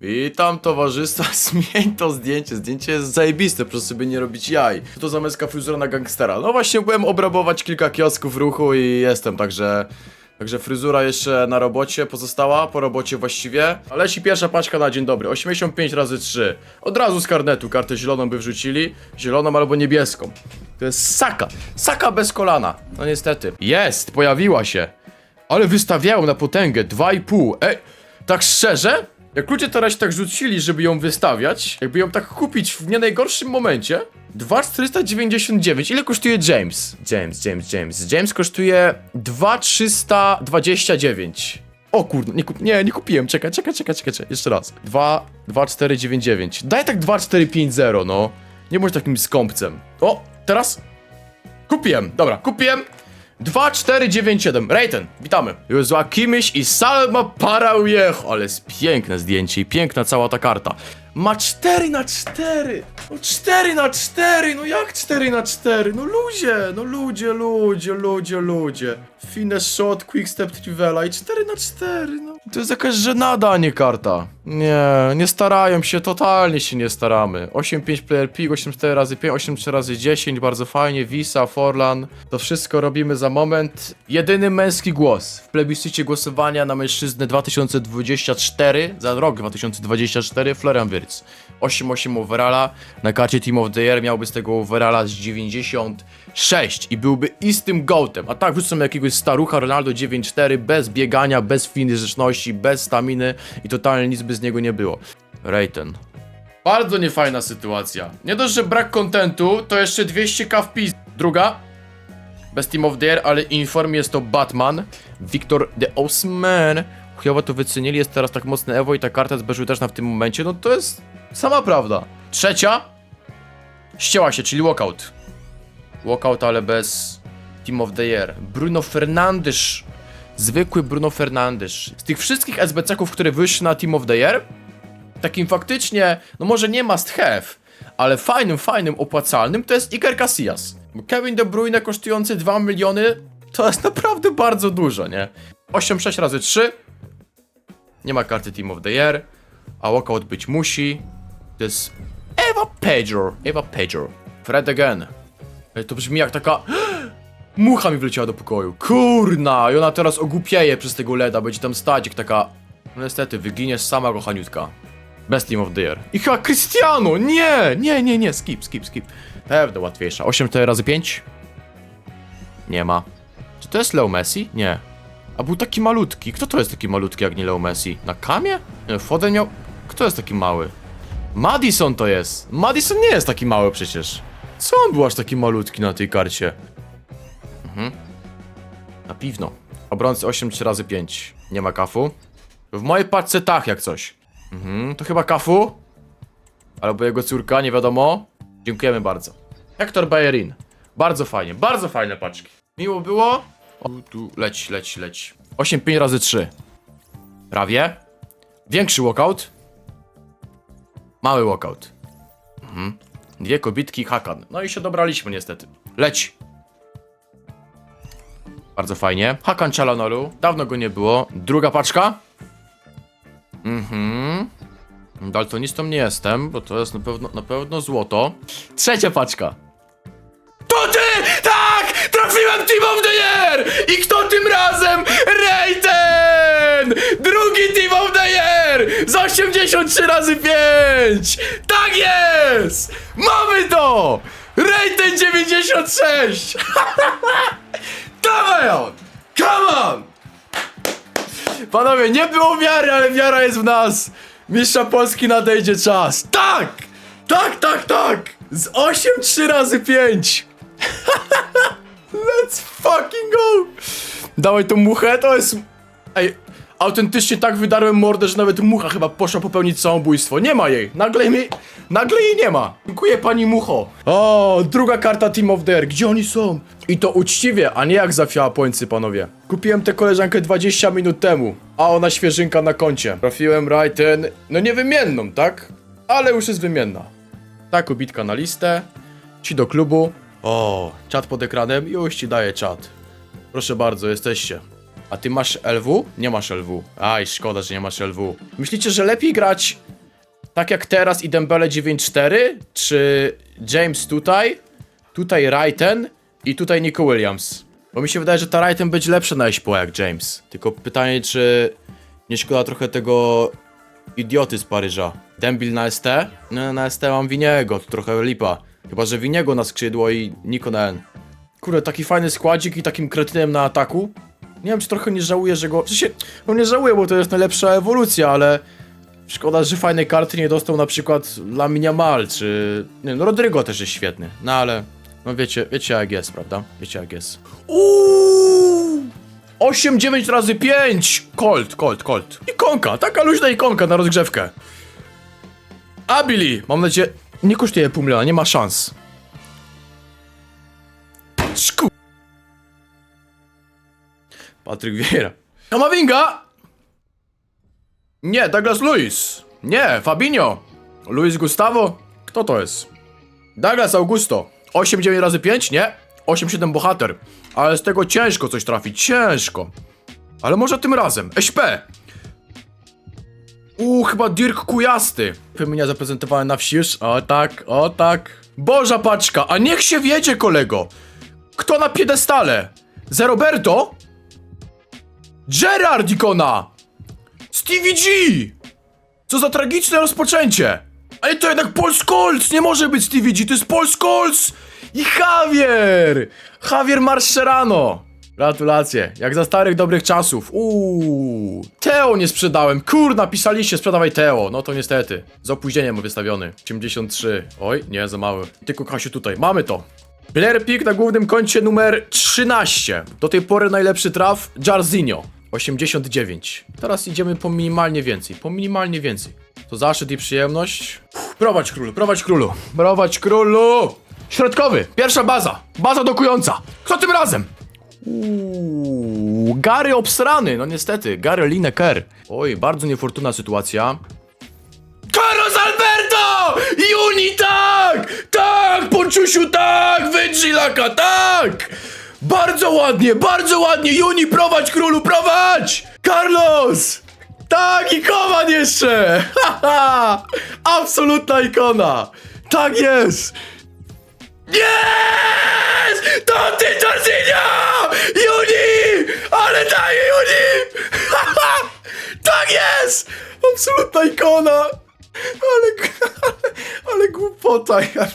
Witam towarzystwa, zmień to zdjęcie, zdjęcie jest zajebiste, proszę sobie nie robić jaj. Co to za fryzura na gangstera? No właśnie byłem obrabować kilka kiosków ruchu i jestem, także... Także fryzura jeszcze na robocie pozostała, po robocie właściwie. Leci pierwsza paczka na dzień dobry, 85 razy 3. Od razu z karnetu, kartę zieloną by wrzucili, zieloną albo niebieską. To jest saka, saka bez kolana. No niestety. Jest, pojawiła się. Ale wystawiają na potęgę, 2,5. Ej, tak szczerze? Jak ludzie teraz tak rzucili, żeby ją wystawiać, jakby ją tak kupić w nie najgorszym momencie, 2,499. Ile kosztuje James? James, James, James. James kosztuje 2,329. O kurde, nie, kup, nie, nie kupiłem. Czekaj, czekaj, czekaj, czekaj. Jeszcze raz. 2, 2,499. Daj tak 2,450, no. Nie bądź takim skąpcem. O, teraz Kupiłem, dobra, kupiłem 2497, Rejten, witamy. Jezu, a kimś i Salma Paraujech Ale jest piękne zdjęcie i piękna cała ta karta. Ma 4 na 4 No 4 na 4 no jak 4 na 4 No ludzie, no ludzie, ludzie, ludzie, ludzie. Fine shot, quick step trivela i 4 na 4 no To jest jakaś żenada, a nie karta. Nie, nie starają się, totalnie się nie staramy. 8-5 player pick, 8-4 razy 5, 8-3 razy 10, bardzo fajnie, Visa, Forlan. To wszystko robimy za moment. Jedyny męski głos w plebiscycie głosowania na mężczyznę 2024 Za rok 2024, Florian Wirtz. 8-8 overalla, na karcie Team of the Year miałby z tego overalla z 96 i byłby istym gołtem. A tak wrzucą jakiegoś starucha Ronaldo 9-4 bez biegania, bez fizyczności, bez staminy i totalnie nic by z niego nie było. Rejten. Bardzo niefajna sytuacja. Nie dość, że brak kontentu, to jeszcze 200k wpis. Druga. Bez Team of the Year, ale inform jest to Batman. Victor the Osman. Chujowo to wycenili, jest teraz tak mocne Evo i ta karta zbeżył też na w tym momencie, no to jest sama prawda. Trzecia. Ścięła się, czyli walkout. Walkout, ale bez Team of the Year. Bruno Fernandes. Zwykły Bruno Fernandes. Z tych wszystkich SBC-ków, które wyszły na Team of the Year, takim faktycznie, no może nie must have, ale fajnym, fajnym, opłacalnym to jest Iker Casillas. Kevin De Bruyne kosztujący 2 miliony to jest naprawdę bardzo dużo, nie? 8-6 razy 3 nie ma karty Team of the Year, a walkout być musi. To jest Eva Pejor, Eva Pejor. Fred again. To brzmi jak taka... Mucha mi wleciała do pokoju. Kurna! I ona teraz ogłupieje przez tego LEDa, będzie tam stać jak taka... No niestety, wyginiesz sama, kochaniutka. Best Team of the Year. I chyba Cristiano! Nie! Nie, nie, nie, skip, skip, skip. Pewno łatwiejsza. 8 4 razy 5? Nie ma. Czy to jest Leo Messi? Nie. A był taki malutki. Kto to jest taki malutki jak nie Leo Messi? Na kamie? Foden miał... Kto jest taki mały? Madison to jest. Madison nie jest taki mały przecież. Co on był aż taki malutki na tej karcie? Mhm. Na piwno. Obrońcy 8 3 razy 5. Nie ma kafu. W mojej paczce tak jak coś. Mhm, to chyba kafu? Albo jego córka, nie wiadomo. Dziękujemy bardzo. Hector Bayerin. Bardzo fajnie, bardzo fajne paczki. Miło było. O, tu leć, leć, leć. 8 5 razy 3. Prawie. Większy walkout. Mały walkout. Mhm. Dwie kobitki Hakan. No i się dobraliśmy niestety. Leć. Bardzo fajnie. Hakan Chalanoru. Dawno go nie było. Druga paczka. Mhm. Daltonistą nie jestem, bo to jest na pewno, na pewno złoto. Trzecia paczka. To ty! Tak! Trafiłem Team of the Year! I kto tym razem? Rejten! Drugi Team of the Year! Z 83 razy 5! Tak jest! Mamy to! Rejten 96! Dawaj on! Come on! Panowie, nie było wiary, ale wiara jest w nas! Mistrza Polski nadejdzie czas! Tak! Tak, tak, tak! Z 8 3 razy 5! Let's fucking go! Dawaj tą muchę, to jest... Ej, autentycznie tak wydarłem mordę, że nawet mucha chyba poszła popełnić samobójstwo. Nie ma jej! Nagle mi... Nagle jej nie ma! Dziękuję pani mucho! O, druga karta Team of the Year. Gdzie oni są? I to uczciwie, a nie jak za fiapońcy, panowie. Kupiłem tę koleżankę 20 minut temu, a ona świeżynka na koncie. Trafiłem Raiten, no niewymienną, tak? Ale już jest wymienna. Ta kubitka na listę. Ci do klubu. O, czat pod ekranem. Już ci daję czat. Proszę bardzo, jesteście. A ty masz LW? Nie masz LW. Aj, szkoda, że nie masz LW. Myślicie, że lepiej grać Tak jak teraz i Dembele 9-4, czy James tutaj, tutaj Wrighten i tutaj Nico Williams. Bo mi się wydaje, że ta Wrighten będzie lepsza na SPO jak James. Tylko pytanie, czy nie szkoda trochę tego idioty z Paryża. Dembil na ST? No na ST mam Winiego, to trochę lipa. Chyba, że Winiego na skrzydło i Nico na N. Kurde, taki fajny składzik i takim kretynem na ataku. Nie wiem, czy trochę nie żałuję, że go... W sensie, no nie żałuję, bo to jest najlepsza ewolucja, ale... Szkoda, że fajnej karty nie dostał na przykład Laminia Mal, czy... Nie no, Rodrygo też jest świetny. No ale... No wiecie, wiecie jak jest, prawda? Wiecie jak jest. Uuuu! 8, 9 razy 5! Colt, Colt, Colt. Ikonka, taka luźna ikonka na rozgrzewkę. Abili! Mam nadzieję... Nie kosztuje pół miliona, nie ma szans. Patryk Vieira. Kamavinga! Nie, Douglas Luis. Nie, Fabinho. Luis Gustavo? Kto to jest? Douglas Augusto. 8-9 razy 5? Nie. 8-7 bohater. Ale z tego ciężko coś trafić. Ciężko. Ale może tym razem. SP. Uuu, chyba Dirk Kujasty. Wymienia zaprezentowane na wsi już. O tak, o tak. Boża paczka, a niech się wiedzie, kolego. Kto na piedestale? Ze Roberto? Gerard ikona! Stevie G! Co za tragiczne rozpoczęcie! Ale to jednak Scholes! Nie może być Stevie G, to jest Scholes! I Javier! Javier Mascherano! Gratulacje, jak za starych dobrych czasów. Uuu. Teo nie sprzedałem. Kur, napisaliście, sprzedawaj Teo. No to niestety. Z opóźnieniem wystawiony. 83. Oj, nie, za mały. Tylko Kasiu tutaj. Mamy to. Player pick na głównym koncie numer 13. Do tej pory najlepszy traf Jarzinho. 89. Teraz idziemy po minimalnie więcej. Po minimalnie więcej. To zaszczyt i przyjemność. Uff, prowadź królu, prowadź królu. Prowadź królu. Środkowy. Pierwsza baza. Baza dokująca. Kto tym razem? Uuu, Gary obsrany, no niestety, Gary Lineker. Oj, bardzo niefortunna sytuacja. Carlos Alberto! Juni tak! Tak, Ponczusiu tak! Wydżilaka tak! Bardzo ładnie, bardzo ładnie! Juni, prowadź królu, prowadź! Carlos! Tak, i Koman jeszcze! Haha! Absolutna ikona! Tak jest! Jest! To ty, Jorginho! Juni! Ale daje Juni! Haha! tak jest! Absolutna ikona! Ale, ale, ale głupota, ja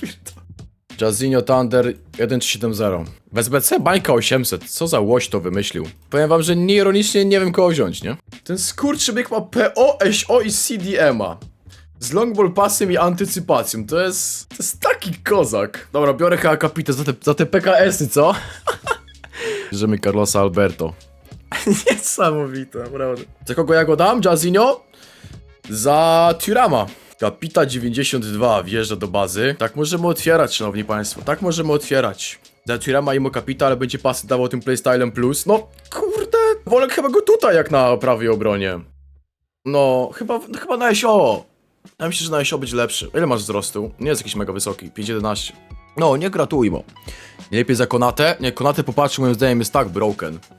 Jazinho Thunder 1370. W SBC bańka 800. Co za łoś to wymyślił? Powiem wam, że nieironicznie nie wiem kogo wziąć, nie? Ten skurczybyk ma PO, SO i CDMA. Z longball passem i antycypacją. To jest. To jest taki kozak. Dobra, biorę chyba kapitę za te, za te PKS-y, co? Bierzemy Carlosa Alberto. Niesamowite, naprawdę. Za kogo ja go dam? Jazinho? Za Turama. Kapita 92 wjeżdża do bazy. Tak możemy otwierać, szanowni państwo. Tak możemy otwierać. Za Turama i mu kapita, ale będzie pasy dawał tym playstylem plus. No, kurde. Wolę chyba go tutaj, jak na prawej obronie. No, chyba, chyba na SO. Ja myślę, że na SO będzie lepszy. Ile masz wzrostu? Nie jest jakiś mega wysoki. 5,11. No, nie. Nie lepiej za Konatę? Nie, Konatę popatrz, moim zdaniem jest tak broken.